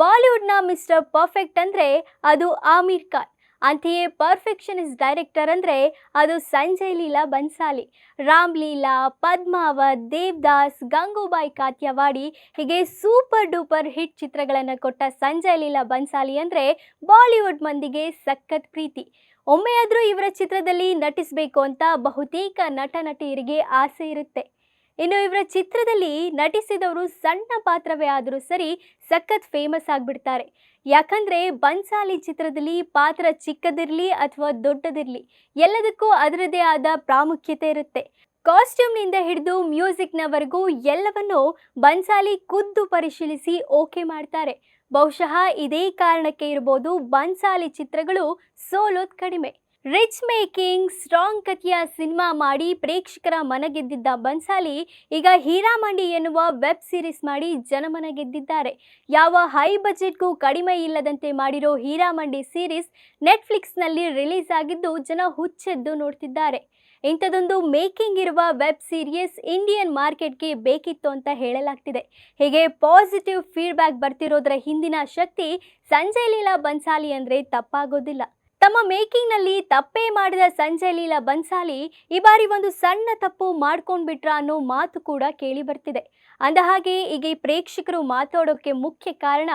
ಬಾಲಿವುಡ್ನ mister perfect ಅಂದರೆ ಅದು ಆಮೀರ್ ಖಾನ್. ಅಂತೆಯೇ ಪರ್ಫೆಕ್ಷನಿಸ್ಟ್ ಡೈರೆಕ್ಟರ್ ಅಂದರೆ ಅದು ಸಂಜಯ್ ಲೀಲಾ ಬನ್ಸಾಲಿ. ರಾಮ್ ಲೀಲಾ, ಪದ್ಮಾವತ್, ದೇವ್ದಾಸ್, ಗಂಗೂಬಾಯಿ ಕಾತ್ಯವಾಡಿ ಹೀಗೆ ಸೂಪರ್ ಡೂಪರ್ ಹಿಟ್ ಚಿತ್ರಗಳನ್ನು ಕೊಟ್ಟ ಸಂಜಯ್ ಲೀಲಾ ಬನ್ಸಾಲಿ ಅಂದರೆ ಬಾಲಿವುಡ್ ಮಂದಿಗೆ ಸಖತ್ ಪ್ರೀತಿ. ಒಮ್ಮೆಯಾದರೂ ಇವರ ಚಿತ್ರದಲ್ಲಿ ನಟಿಸಬೇಕು ಅಂತ ಬಹುತೇಕ ನಟ ನಟಿಯರಿಗೆ ಆಸೆ ಇರುತ್ತೆ. ಇನ್ನು ಇವರ ಚಿತ್ರದಲ್ಲಿ ನಟಿಸಿದವರು ಸಣ್ಣ ಪಾತ್ರವೇ ಆದರೂ ಸರಿ ಸಖತ್ ಫೇಮಸ್ ಆಗಿಬಿಡ್ತಾರೆ. ಯಾಕಂದರೆ ಬನ್ಸಾಲಿ ಚಿತ್ರದಲ್ಲಿ ಪಾತ್ರ ಚಿಕ್ಕದಿರಲಿ ಅಥವಾ ದೊಡ್ಡದಿರಲಿ ಎಲ್ಲದಕ್ಕೂ ಅದರದೇ ಆದ ಪ್ರಾಮುಖ್ಯತೆ ಇರುತ್ತೆ. ಕಾಸ್ಟ್ಯೂಮ್ನಿಂದ ಹಿಡಿದು ಮ್ಯೂಸಿಕ್ನವರೆಗೂ ಎಲ್ಲವನ್ನೂ ಬನ್ಸಾಲಿ ಖುದ್ದು ಪರಿಶೀಲಿಸಿ ಓಕೆ ಮಾಡ್ತಾರೆ. ಬಹುಶಃ ಇದೇ ಕಾರಣಕ್ಕೆ ಇರ್ಬೋದು ಬನ್ಸಾಲಿ ಚಿತ್ರಗಳು ಸೋಲೋದು ಕಡಿಮೆ. ರಿಚ್ ಮೇಕಿಂಗ್ ಸ್ಟ್ರಾಂಗ್ ಕಥೆಯ ಸಿನಿಮಾ ಮಾಡಿ ಪ್ರೇಕ್ಷಕರ ಮನ ಗೆದ್ದಿದ್ದ ಬನ್ಸಾಲಿ ಈಗ ಹೀರಾಮಂಡಿ ಎನ್ನುವ ವೆಬ್ ಸೀರೀಸ್ ಮಾಡಿ ಜನಮನ ಗೆದ್ದಿದ್ದಾರೆ ಯಾವ ಹೈ ಬಜೆಟ್ಗೂ ಕಡಿಮೆ ಇಲ್ಲದಂತೆ ಮಾಡಿರೋ ಹೀರಾಮಂಡಿ ಸೀರೀಸ್ ನೆಟ್ಫ್ಲಿಕ್ಸ್ನಲ್ಲಿ ರಿಲೀಸ್ ಆಗಿದ್ದು ಜನ ಹುಚ್ಚೆದ್ದು ನೋಡ್ತಿದ್ದಾರೆ. ಇಂಥದೊಂದು ಮೇಕಿಂಗ್ ಇರುವ ವೆಬ್ ಸೀರೀಸ್ ಇಂಡಿಯನ್ ಮಾರ್ಕೆಟ್ಗೆ ಬೇಕಿತ್ತು ಅಂತ ಹೇಳಲಾಗ್ತಿದೆ. ಹೀಗೆ ಪಾಸಿಟಿವ್ ಫೀಡ್ಬ್ಯಾಕ್ ಬರ್ತಿರೋದ್ರ ಹಿಂದಿನ ಶಕ್ತಿ ಸಂಜಯ್ ಲೀಲಾ ಬನ್ಸಾಲಿ ಅಂದರೆ ತಪ್ಪಾಗೋದಿಲ್ಲ. ತಮ್ಮ ಮೇಕಿಂಗ್ನಲ್ಲಿ ತಪ್ಪೇ ಮಾಡಿದ ಸಂಜಯ್ ಲೀಲಾ ಬನ್ಸಾಲಿ ಈ ಬಾರಿ ಒಂದು ಸಣ್ಣ ತಪ್ಪು ಮಾಡ್ಕೊಂಡ್ಬಿಟ್ರ ಅನ್ನೋ ಮಾತು ಕೂಡ ಕೇಳಿ ಬರ್ತಿದೆ. ಅಂದಹಾಗೆ ಈಗ ಪ್ರೇಕ್ಷಕರು ಮಾತಾಡೋಕ್ಕೆ ಮುಖ್ಯ ಕಾರಣ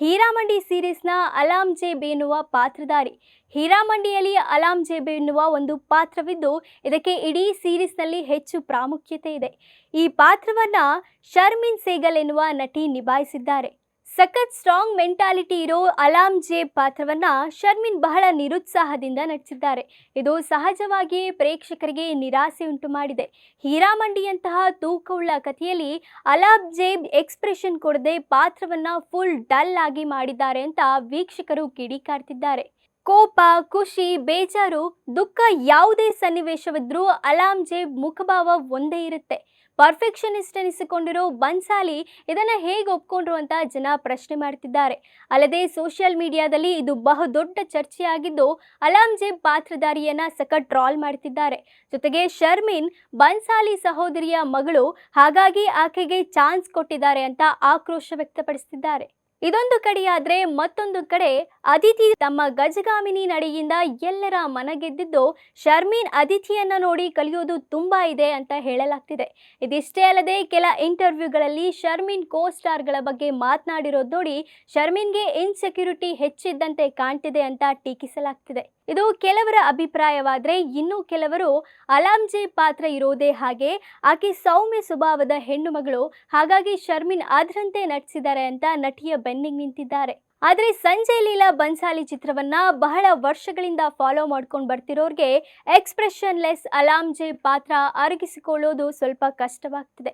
ಹೀರಾಮಂಡಿ ಸೀರೀಸ್ನ ಅಲಾಂ ಜೇಬ್ ಎನ್ನುವ ಪಾತ್ರಧಾರಿ. ಹೀರಾಮಂಡಿಯಲ್ಲಿ ಅಲಾಂ ಜೇಬ್ ಎನ್ನುವ ಒಂದು ಪಾತ್ರವಿದ್ದು, ಇದಕ್ಕೆ ಇಡೀ ಸೀರೀಸ್ನಲ್ಲಿ ಹೆಚ್ಚು ಪ್ರಾಮುಖ್ಯತೆ ಇದೆ. ಈ ಪಾತ್ರವನ್ನು ಶರ್ಮಿನ್ ಸೇಗಲ್ ಎನ್ನುವ ನಟಿ ನಿಭಾಯಿಸಿದ್ದಾರೆ. ಸಖತ್ ಸ್ಟ್ರಾಂಗ್ ಮೆಂಟಾಲಿಟಿ ಇರೋ ಅಲಾಂ ಜೆ ಪಾತ್ರವನ್ನ ಶರ್ಮಿನ್ ಬಹಳ ನಿರುತ್ಸಾಹದಿಂದ ನಟಿಸಿದ್ದಾರೆ. ಇದು ಸಹಜವಾಗಿಯೇ ಪ್ರೇಕ್ಷಕರಿಗೆ ನಿರಾಸೆ ಉಂಟು ಮಾಡಿದೆ. ಹೀರಾಮಂಡಿಯಂತಹ ತೂಕವುಳ್ಳ ಕಥೆಯಲ್ಲಿ ಅಲಾಬ್ ಜೇಬ್ ಎಕ್ಸ್ಪ್ರೆಷನ್ ಕೊಡದೆ ಪಾತ್ರವನ್ನ ಫುಲ್ ಡಲ್ ಆಗಿ ಮಾಡಿದ್ದಾರೆ ಅಂತ ವೀಕ್ಷಕರು ಕಿಡಿಕಾರ್ತಿದ್ದಾರೆ. ಕೋಪ, ಖುಷಿ, ಬೇಜಾರು, ದುಃಖ ಯಾವುದೇ ಸನ್ನಿವೇಶವಿದ್ರೂ ಅಲಾಂ ಜೇಬ್ ಮುಖಭಾವ ಒಂದೇ ಇರುತ್ತೆ. ಪರ್ಫೆಕ್ಷನಿಸ್ಟ್ ಅನಿಸಿಕೊಂಡಿರೋ ಬನ್ಸಾಲಿ ಇದನ್ನು ಹೇಗೆ ಒಪ್ಕೊಂಡ್ರು ಅಂತ ಜನ ಪ್ರಶ್ನೆ ಮಾಡ್ತಿದ್ದಾರೆ. ಅಲ್ಲದೆ ಸೋಷಿಯಲ್ ಮೀಡಿಯಾದಲ್ಲಿ ಇದು ಬಹುದೊಡ್ಡ ಚರ್ಚೆಯಾಗಿದ್ದು ಅಲಾಂ ಜೇಬ್ ಪಾತ್ರಧಾರಿಯನ್ನ ಸಖತ್ ಟ್ರಾಲ್ ಮಾಡ್ತಿದ್ದಾರೆ. ಜೊತೆಗೆ ಶರ್ಮಿನ್, ಬನ್ಸಾಲಿ ಸಹೋದರಿಯ ಮಗಳು ಹಾಗಾಗಿ ಆಕೆಗೆ ಚಾನ್ಸ್ ಕೊಟ್ಟಿದ್ದಾರೆ ಅಂತ ಆಕ್ರೋಶ ವ್ಯಕ್ತಪಡಿಸಿದ್ದಾರೆ ಇದೊಂದು ಕಡೆಯಾದ್ರೆ ಮತ್ತೊಂದು ಕಡೆ ಅದಿತಿ ತಮ್ಮ ಗಜಗಾಮಿನಿ ನಡೆಯಿಂದ ಎಲ್ಲರ ಮನ ಗೆದ್ದಿದ್ದು ಶರ್ಮೀನ್ ಅದಿತಿಯನ್ನ ನೋಡಿ ಕಲಿಯೋದು ತುಂಬಾ ಇದೆ ಅಂತ ಹೇಳಲಾಗ್ತಿದೆ. ಇದಿಷ್ಟೇ ಅಲ್ಲದೆ ಕೆಲ ಇಂಟರ್ವ್ಯೂಗಳಲ್ಲಿ ಶರ್ಮೀನ್ ಕೋ ಸ್ಟಾರ್ಗಳ ಬಗ್ಗೆ ಮಾತನಾಡಿರೋದು ನೋಡಿ ಶರ್ಮೀನ್ಗೆ ಇನ್ಸೆಕ್ಯೂರಿಟಿ ಹೆಚ್ಚಿದ್ದಂತೆ ಕಾಣ್ತಿದೆ ಅಂತ ಟೀಕಿಸಲಾಗ್ತಿದೆ. ಇದು ಕೆಲವರ ಅಭಿಪ್ರಾಯವಾದರೆ ಇನ್ನು ಕೆಲವರು ಅಲಾಂಜೆ ಪಾತ್ರ ಇರೋದೇ ಹಾಗೆ, ಆಕೆ ಸೌಮ್ಯ ಸ್ವಭಾವದ ಹೆಣ್ಣು ಮಗಳು, ಹಾಗಾಗಿ ಶರ್ಮಿನ್ ಅದರಂತೆ ನಟಿಸಿದ್ದಾರೆ ಅಂತ ನಟಿಯ ಬೆನ್ನಿಗೆ ನಿಂತಿದ್ದಾರೆ. ಆದರೆ ಸಂಜಯ್ ಲೀಲಾ ಬನ್ಸಾಲಿ ಚಿತ್ರವನ್ನ ಬಹಳ ವರ್ಷಗಳಿಂದ ಫಾಲೋ ಮಾಡ್ಕೊಂಡು ಬರ್ತಿರೋರಿಗೆ ಎಕ್ಸ್ಪ್ರೆಷನ್ಲೆಸ್ ಅಲಾಂಜೆ ಪಾತ್ರ ಅರಗಿಸಿಕೊಳ್ಳೋದು ಸ್ವಲ್ಪ ಕಷ್ಟವಾಗ್ತಿದೆ.